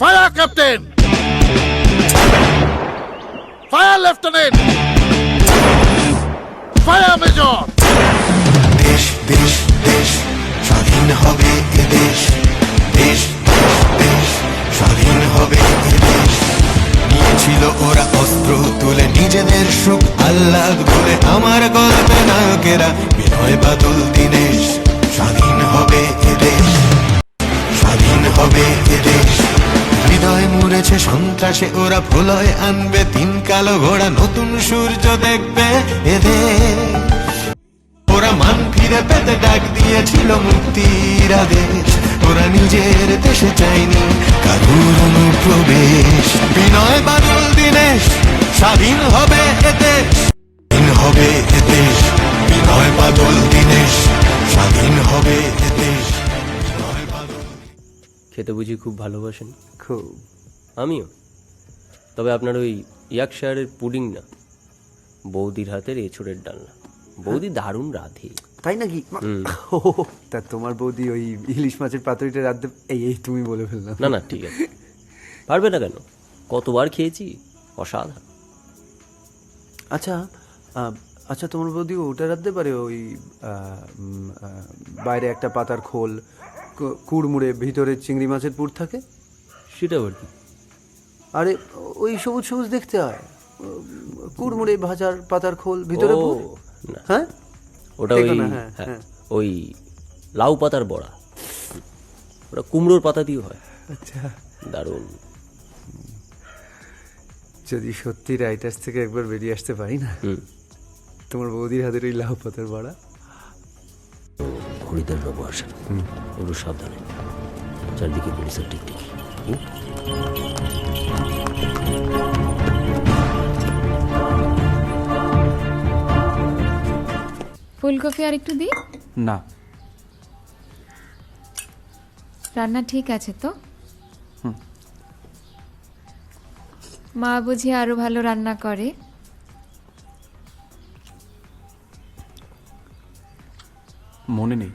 Fire captain fire lieutenant fire major দেশ দেশ দেশ, স্বাধীন হবে এ দেশ। দেশ দেশ দেশ, স্বাধীন হবে এ দেশ। নিয়েছিল ওরা অস্ত্র তুলে নিজেদের সুখ আহ্লাদ বলে আমার গল্পে নায়কেরা বিনয় বাদল, দিনেশ। হৃদয় মুড়েছে সন্ত্রাসে ওরা প্রলয় আনবে তিন কালো ঘোড়া নতুন সূর্য দেখবে এদের। ওরা মান ফিরে পেতে ডাক দিয়েছিল মুক্তির আদেশ। ওরা নিজের দেশে চায়নি কারুর অনুপ্রবেশ। বিনয় বাদল দিনেশ স্বাধীন হবে এ দেশ। স্বাধীন হবে বিনয় বাদল দিনেশ স্বাধীন হবে খেতে বুঝি খুব ভালোবাসেন? খুব। আমিও। তবে আপনার ওই ইয়াকশায়ারের পুডিং না বৌদির হাতের এঁচড়ের ডালনা। বৌদি দারুণ রাধে। তাই নাকি? তা তোমার বৌদি ওই ইলিশ মাছের পাতুরিটা রাত এই এই তুমি বলে ফেললাম। না না ঠিক আছে। পারবে না কেন? কতবার খেয়েছি? অসাধারণ। আচ্ছা আচ্ছা তোমার বৌদি ওটা রাখতে পারে ওই বাইরে একটা পাতার খোল কুড়মুড়ে ভিতরে চিংড়ি মাছের পুর থাকে? সেটা আবার কি? আরে ওই সবুজ সবুজ দেখতে হয়। কুড়মুড়ে ভাজার পাতার খোল ভিতরে ও, পুর না। হ্যাঁ? ওটা ওই হ্যাঁ, হ্যাঁ, হ্যাঁ। ওই লাউ পাতার বড়া। ওটা কুমড়োর পাতা দিয়ে হয়। আচ্ছা। দারুণ। যদি সত্যি রাইটার্স থেকে একবার বেরিয়ে আসতে পারি না তোমার বৌদির হাতের ওই লাউ পাতার বড়া? খরিদার বাবু আসেন। একটু সাবধানে। চারদিকে পুলিশের টিকটিকি। হুম? ফুলকপি আর একটু দিই? না। রান্না ঠিক আছে তো? মা বুঝি আরও ভালো রান্না করে। মনে নেই।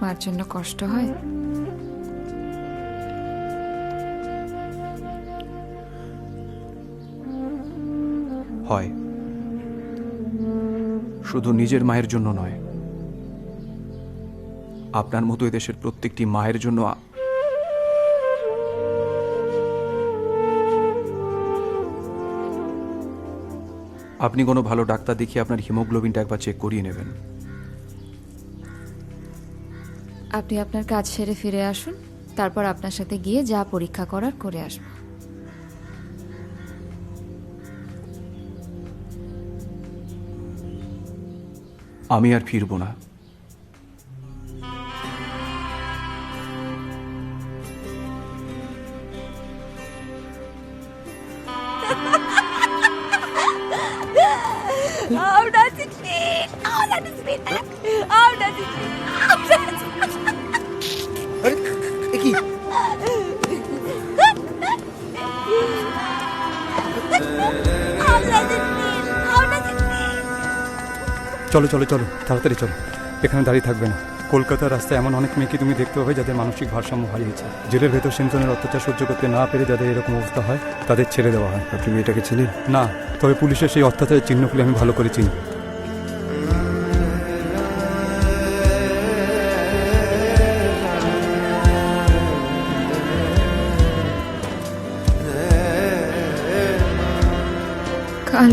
মার জন্য কষ্ট হয় হয়? শুধু নিজের মায়ের জন্য নয়। আপনার মতো এদেশের প্রত্যেকটি মায়ের জন্য আপনি কোনো ভালো ডাক্তার দেখিয়ে আপনার হিমোগ্লোবিনটা একবার চেক করিয়ে নেবেন। আপনি আপনার কাজ সেরে ফিরে আসুন, তারপর আপনার সাথে গিয়ে যা পরীক্ষা করার করে আসব। আমি আর ফিরবো না। চলো চলো চলো তাড়াতাড়ি চলো। এখানে দাঁড়িয়ে থাকবে না। কলকাতার রাস্তায় এমন অনেক মেয়েকে তুমি দেখতে পাবে যাদের মানসিক ভারসাম্য হারিয়েছে। জেলের ভেতর সিমটনের অত্যাচার সহ্য করতে না পেরে যাদের এরকম অবস্থা হয় তাদের ছেড়ে দেওয়া হয়। আপনি মেয়েটাকে চিনেন না তবে পুলিশের সেই অত্যাচারের চিহ্নগুলি আমি ভালো করে চিনি। কাল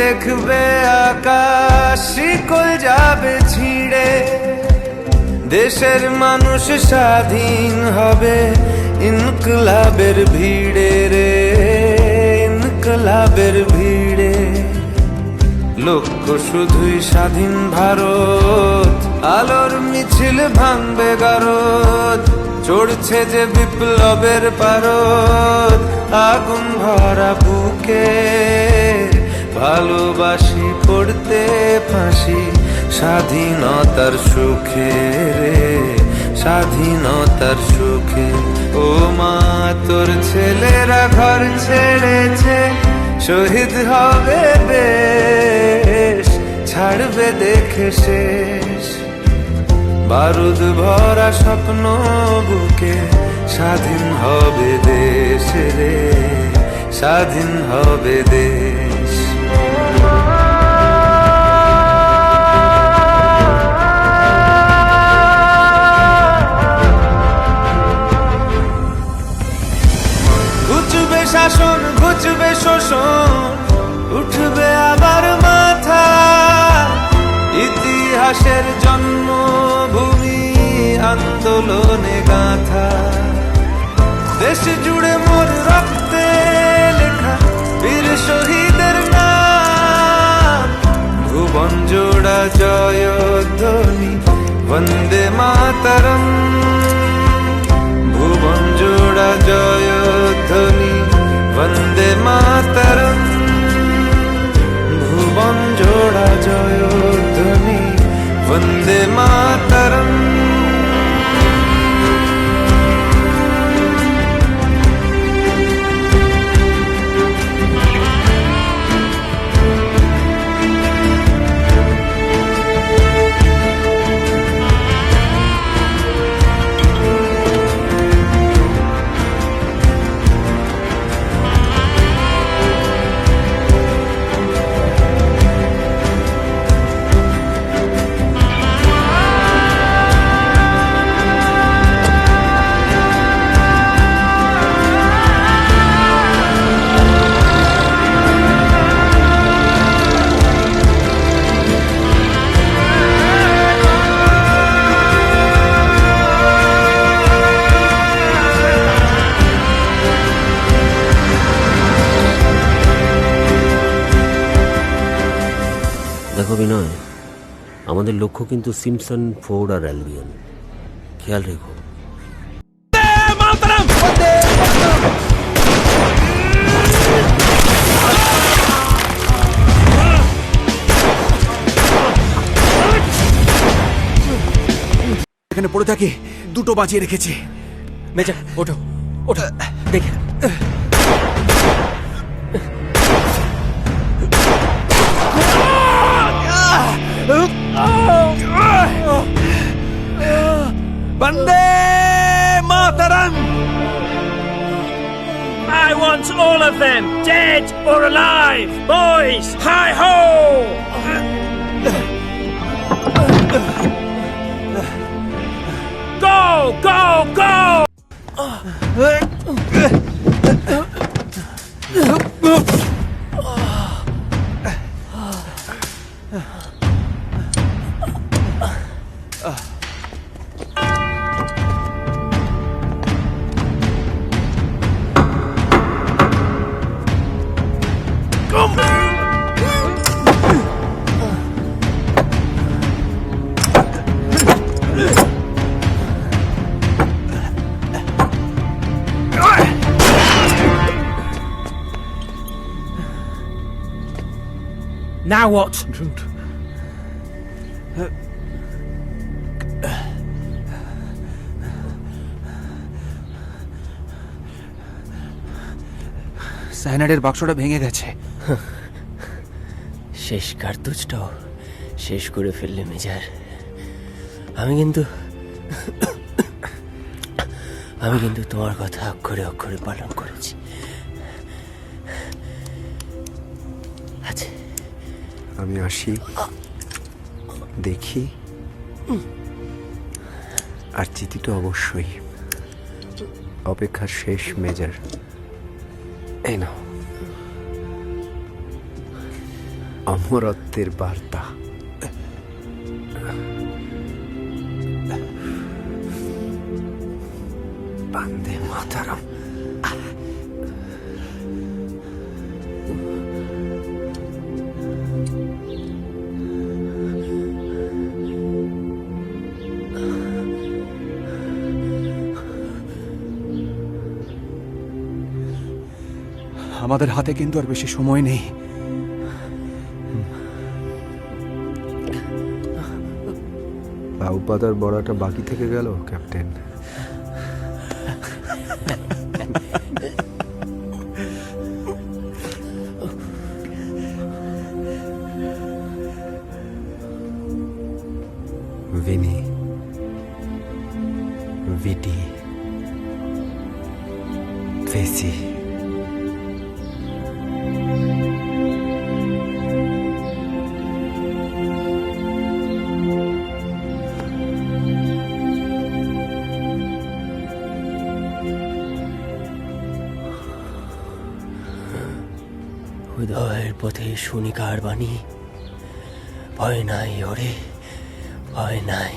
দেখবে আকাশ শিকল যাবে ছিঁড়ে। দেশের মানুষ স্বাধীন হবে ইনকলাবের ভিড়ে রে, ইনকলাবের ভিড়ে। লক্ষ্য শুধুই স্বাধীন ভারত, আলোর মিছিল ভাঙবে গারদ। চড়ছে যে বিপ্লবের পারদ, আগুন ভরা বুকে। ভালোবাসি, পড়তে ফাঁসি, স্বাধীনতার সুখে রে, স্বাধীনতার সুখে। ও মা, তোর ছেলেরা ঘর ছেড়েছে, শহীদ হবে বেশ ছাড়বে দেখে শেষ। বারুদ ভরা স্বপ্ন বুকে, স্বাধীন হবে দেশ রে, স্বাধীন হবে দেশ। মোর রক্তে লেখা বীর শহীদের নাম। ভুবন জোড়া বন্দে জোড়া জয়ধ্বনি, বন্দে মাতরম। ভুবন জোড়া জয়ধ্বনি, বন্দে মাতরম। বিনয় আমাদের লক্ষ্য কিন্তু সিমসন ফোর্ড আর অ্যালবিয়ন। খেয়াল রেখো। এখানে পড়ে থাকে, দুটো বাঁচিয়ে রেখেছে। মেজা, ওঠো ওঠো, দেখে Bande Mataram! I want all of them, dead or alive! Boys, hi ho! Go, go, go! Now what? সাইনাডের বাক্সটা ভেঙে গেছে। শেষ কার্তুজটাও শেষ করে ফেললে মেজার। আমি কিন্তু আমি কিন্তু তোমার কথা অক্ষরে অক্ষরে পালন করেছি। আচ্ছা। আমি আসি। দেখি। আর চিঠিটা অবশ্যই। অপেক্ষার শেষ মেজার এই অমরত্বের বার্তা। বান্দে মাতারাম। আমাদের হাতে কিন্তু আর বেশি সময় নেই। লাউ পাতার বড়াটা বাকি থেকে গেল ক্যাপ্টেন। পথে শুনিকার বাণী। ভয় নাই ওরে, ভয় নাই।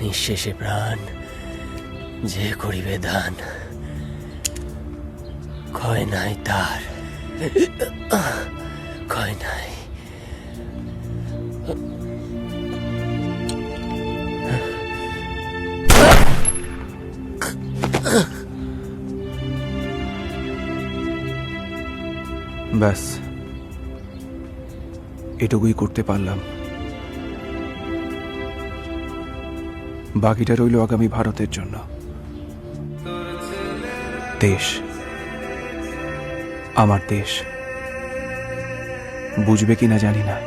নিঃশেষে প্রাণ যে করিবে দান। ক্ষয় নাই তার। ক্ষয় নাই। ব্যাস। এটুকুই করতে পারলাম। বাকিটা রইল আগামী ভারতের জন্য। দেশ। আমার দেশ। বুঝবে কিনা জানি না।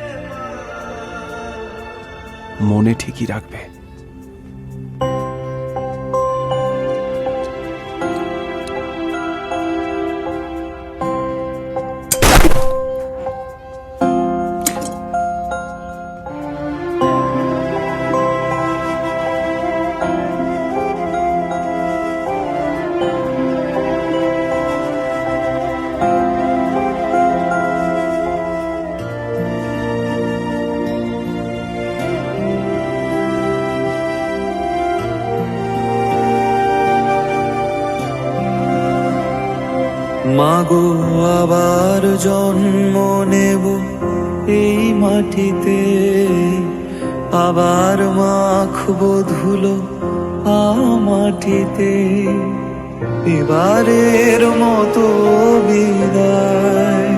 মনে ঠিকই রাখবে। মাগো আবার জন্ম নেব এই মাটিতে। আবার মাখব ধুলো আ মাটিতে। এবারের মতো বিদায়।